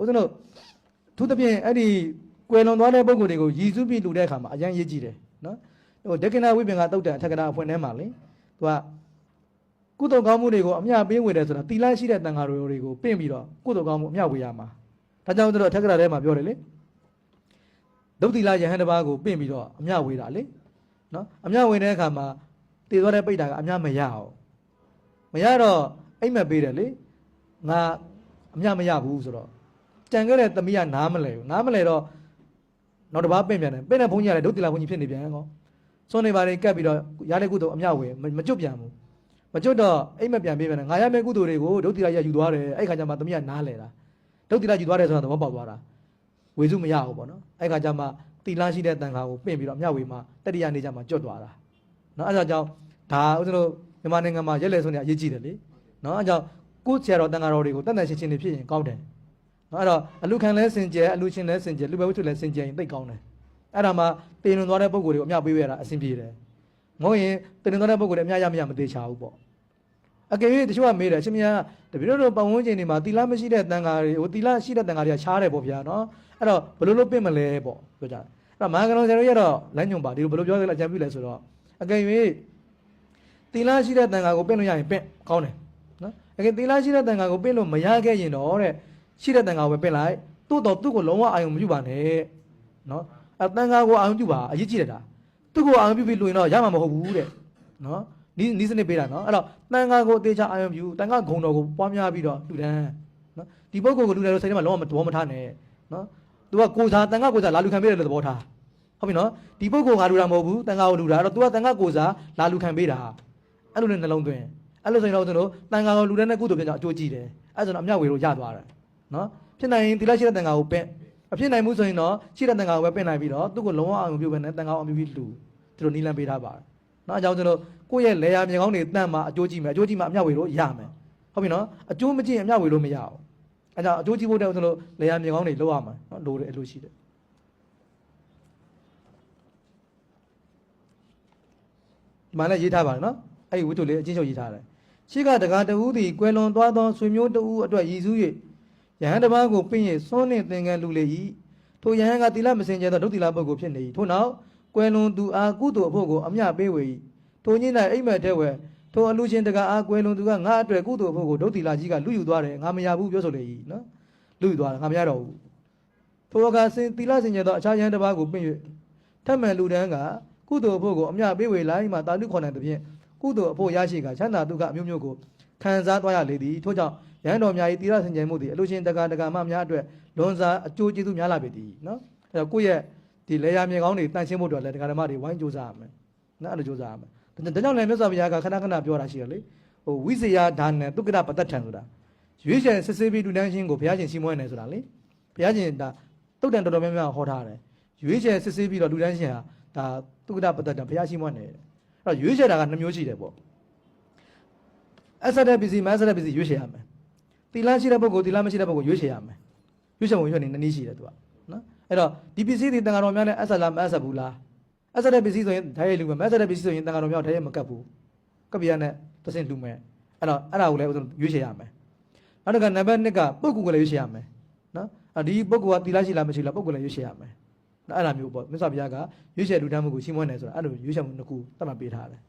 ဦးဇင်းတို့သူသဖြင့်အဲ့ဒီကွယ်လွန်သွားတဲ့ပုံကိုယ်တွေကိုရည်စူးပြီးလူတဲ့အခါမှာအရန်ရေးကြည့်တယ်နော်ဟိုဒက္ကနာဝိပင်ကတုတ်တန်အထက်ကနာအဖွင့်ထဲမှာလေသူကကုသိုလ်ကောင်းမှုတွေကိုအမျှပေးဝေတယ်ဆိုတာတီလန့်ရှိတဲ့တန်ဃာတော်တွေကိုပင့်ပြီးတော့ကုသိုလ်ကောင်းမှုအမျှဝေရမှာဒါကြောင့်ဦးဇင်းတို့အထက်ကနာထဲမှာပြောတယ်လေဒုတိလယဟန်တစ်ပါးကိုပင့်ပြီးတော့အမျှဝေတာလေနော်အမျှဝေတဲ့အခါမှာတည်သွားတဲ့ပိဋ္ဌာကအမျှမရအောင်မရတော့အိမ်မက်ပေးတယ်လေငါအမျှမရဘူးဆိုတော့ ကြံခဲ့တဲ့သမီးကနားမလဲဘူးနားမလဲတော့နောက်တစ်ပါးပင့်ပြန်တယ်ပင့်တဲ့ဘုန်းကြီးကလည်းဒုတိယဘုန်းကြီးဖြစ်နေပြန်ကောစွန့်နေပါလေကပ်ပြီးတော့ရတဲ့ကုသိုလ်အမြောက်ဝယ်မမကျွတ်ပြန်ဘူးမကျွတ်တော့အိမ်မပြန်ပေးပြန်တယ်ငါရမယ့်ကုသိုလ်တွေကိုဒုတိယရယူသွားတယ်အဲ့ခါကျမှသမီးကနားလဲတာဒုတိယယူသွားတယ်ဆိုတော့သဘောပေါက်သွားတာဝေစုမရဘူးပေါ့နော်အဲ့ခါကျမှတီလန်းရှိတဲ့တန်ခါကိုပင့်ပြီးတော့အမြောက်ဝေမှာတတိယနေကျမှကျွတ်သွားတာနော်အဲ့ဒါကြောင့်ဒါဦးဇင်းတို့မြန်မာနိုင်ငံမှာရက်လေဆုံးနေအရေးကြီးတယ်လေနော်အဲ့ကြောင့်ကိုယ့်ဆရာတော်တန်ခါတော်တွေကိုတတ်တန်ရှင်းရှင်းနေဖြစ်ရင်ကောင်းတယ် နော်အဲ့တော့အလူခံလဲစင်ကြယ်အလူရှင်လဲစင်ကြယ်လူပဲဝိထုလဲစင်ကြယ်ရင်သိပ်ကောင်းတယ်အဲ့ဒါမှတည်လွန်သွားတဲ့ပုံကိုယ်တွေကိုအမြပေးရတာအဆင်ပြေတယ်မဟုတ်ရင်တည်လွန်သွားတဲ့ပုံကိုယ်တွေအမြရမရမသေးချဘူးပေါ့အကယ်၍တချို့ကမေးတယ်အရှင်မယားတပည့်တော်ပတ်ဝန်းကျင်တွေမှာတီလာမရှိတဲ့တန်ဃာတွေဟိုတီလာရှိတဲ့တန်ဃာတွေကရှားတယ်ပေါ့ဗျာနော်အဲ့တော့ဘယ်လိုလုပ်ပြင်မလဲပေါ့ပြောကြတယ်အဲ့တော့မဟာကလုံးဆရာတို့ရတော့လမ်းညွန်ပါဒီလိုဘယ်လိုပြောလဲအကြံပြုလဲဆိုတော့အကယ်၍တီလာရှိတဲ့တန်ဃာကိုပြင်လို့ရရင်ပြင်ကောင်းတယ်နော်အကယ်တီလာရှိတဲ့တန်ဃာကိုပြင်လို့မရခဲ့ရင်တော့တဲ့ ရှိတဲ့တန်ခါကိုပဲပင့်လိုက်တိုးတော့သူ့ကိုလုံးဝအာရုံမပြုပါနဲ့နော်အဲတန်ခါကိုအာရုံပြုပါအရေးကြီးတယ်ဒါသူ့ကိုအာရုံပြုပြီးလူရင်တော့ရမှာမဟုတ်ဘူးတဲ့နော်နီးနီးစနစ်ပေးတာနော်အဲ့တော့တန်ခါကိုအသေးချာအာရုံပြုတန်ခါဂုံတော်ကိုပွားများပြီးတော့လူတန်းနော်ဒီပုဂ္ဂိုလ်ကိုလူတယ်လို့စိတ်ထဲမှာလုံးဝမတော်မထားနဲ့နော်သူကကိုစားတန်ခါကိုစားလာလူခံပေးတယ်လို့သဘောထားဟုတ်ပြီနော်ဒီပုဂ္ဂိုလ်ငါလူတာမဟုတ်ဘူးတန်ခါကိုလူတာအဲ့တော့ तू ကတန်ခါကိုစားလာလူခံပေးတာအဲ့လိုနဲ့နှလုံးသွင်းအဲ့လိုဆိုရင်တော့သူတို့တန်ခါကိုလူတဲ့နဲ့ကုသိုလ်ပြန်ကြအကျိုးကြည့်တယ်အဲ့ဒါဆိုတော့အမြောက်ဝေလို့ရသွားတယ် နော်ဖြစ်နိုင်ရင်ဒီလက်ရှိတဲ့တန်ခါကိုပင့်အဖြစ်နိုင်မှုဆိုရင်တော့ရှိတဲ့တန်ခါကိုပဲပင့်နိုင်ပြီးတော့သူ့ကိုလုံးဝအောင်ပြုပဲနဲ့တန်ခါအောင်ပြုပြီးလူသူတို့နီးလန်းပေးထားပါတယ်နော်အကြောင်းကျွန်တော်ကိုယ့်ရဲ့လေယာမြေကောင်းတွေတန့်မှာအကျိုးကြည့်မယ်အကျိုးကြည့်မှအမြောက်ဝေလို့ရမယ်ဟုတ်ပြီနော်အကျိုးမကြည့်အမြောက်ဝေလို့မရအောင်အဲကြောင့်အကျိုးကြည့်ဖို့တဲ့ကျွန်တော်လေယာမြေကောင်းတွေလောက်ရမှာနော်လိုတယ်အလိုရှိတယ်ဒီမှာလည်းရေးထားပါတယ်နော်အဲ့ဒီဝတ္ထုလေးအချင်းချုပ်ရေးထားတယ်ရှိကတကားတူသည်ကွယ်လွန်သွားသောဆွေမျိုးတူအတွက်ရည်စူး၍ ယဟန်တစ်ပါးကိုပြင့်၍စွန့်နှင့်သင်္ကန်းလူလေ၏ထိုယဟန်ကတိလမစင်ကြဲသောဒုတိလပုဂ္ဂိုလ်ဖြစ်နေ၏ထို့နောက်ကွယ်လွန်သူအားကုသိုလ်အဖို့ကိုအမျှပေးဝေ၏ထိုညင်း၌အိမ်မက်တဲ့ဝဲထိုအလူချင်းတကားအားကွယ်လွန်သူကငါအတွက်ကုသိုလ်အဖို့ကိုဒုတိလကြီးကလူယူသွားတယ်ငါမရဘူးပြောဆိုလေ၏နော်လူယူသွားတယ်ငါမရတော့ဘူးထိုအခါစင်တိလစင်ကြဲသောအခြားယဟန်တစ်ပါးကိုပြင့်၍ထပ်မံလူတန်းကကုသိုလ်အဖို့ကိုအမျှပေးဝေလိုက်မှတာလူခေါ်နိုင်သဖြင့်ကုသိုလ်အဖို့ရရှိကချမ်းသာဒုက္ခအမျိုးမျိုးကို ခံစားသွားရလေသည်ထို့ကြောင့်ရဟန်းတော်များ၏တိရဆင်ခြင်မှုသည်အလိုရှင်တက္ကတက္ကမများအတွက်လွန်စွာအကျိုးကျေးဇူးများလာပေသည်နော်အဲတော့ကိုယ့်ရဲ့ဒီလေယာမြေကောင်းတွေတန့်ရှင်းဖို့အတွက်လည်းတရားဓမ္မတွေဝိုင်းကြိုးစားရမယ်နော်အဲ့လိုကြိုးစားရမယ်ဒါကြောင့်လည်းမြတ်စွာဘုရားကခဏခဏပြောတာရှိတယ်လေဟိုဝိဇယဒါနံဒုက္ခပတ္တထံဆိုတာရွေးချယ်စစ်ဆေးပြီးလူတန်းရှင်းကိုဘုရားရှင်ရှင်းမွဲနေဆိုတာလေဘုရားရှင်ဒါတုတ်တန်တော်တော်များများဟောထားတယ်ရွေးချယ်စစ်ဆေးပြီးတော့လူတန်းရှင်းဟာဒါဒုက္ခပတ္တထံဘုရားရှင်းမွဲနေတယ်အဲ့တော့ရွေးချယ်တာကနှမျိုးရှိတယ်ပေါ့ အဆက်တဲ့ပစ္စည်းမအဆက်တဲ့ပစ္စည်းရွေးချယ်ရမယ်တီလန်းရှိတဲ့ပုဂ္ဂိုလ်တီလန်းမရှိတဲ့ပုဂ္ဂိုလ်ရွေးချယ်ရမယ်ရွေးချယ်ပုံရွေးနေနည်းနည်းရှိတယ်သူကနော်အဲ့တော့ဒီပစ္စည်းတွေတန်ဃာတော်များနဲ့အဆက်လားမအဆက်ဘူးလားအဆက်တဲ့ပစ္စည်းဆိုရင်ဓာတ်ရိုက်လူမယ်မအဆက်တဲ့ပစ္စည်းဆိုရင်တန်ဃာတော်များဓာတ်ရိုက်မကတ်ဘူးကပ္ပိယနဲ့သစင်လူမယ်အဲ့တော့အဲ့ဒါကိုလည်းဦးဆုံးရွေးချယ်ရမယ်နောက်တစ်ခါနံပါတ်1ကပုဂ္ဂိုလ်ကိုလည်းရွေးချယ်ရမယ်နော်အဲ့ဒီပုဂ္ဂိုလ်ကတီလန်းရှိလားမရှိလားပုဂ္ဂိုလ်လည်းရွေးချယ်ရမယ်နော်အဲ့ဒါမျိုးပေါ့မြတ်စွာဘုရားကရွေးချယ်လူတန်းမှုကိုရှင်းမွဲနေဆိုတာအဲ့လိုရွေးချယ်မှုနှစ်ခုသတ်မှတ်ပေးထားတယ်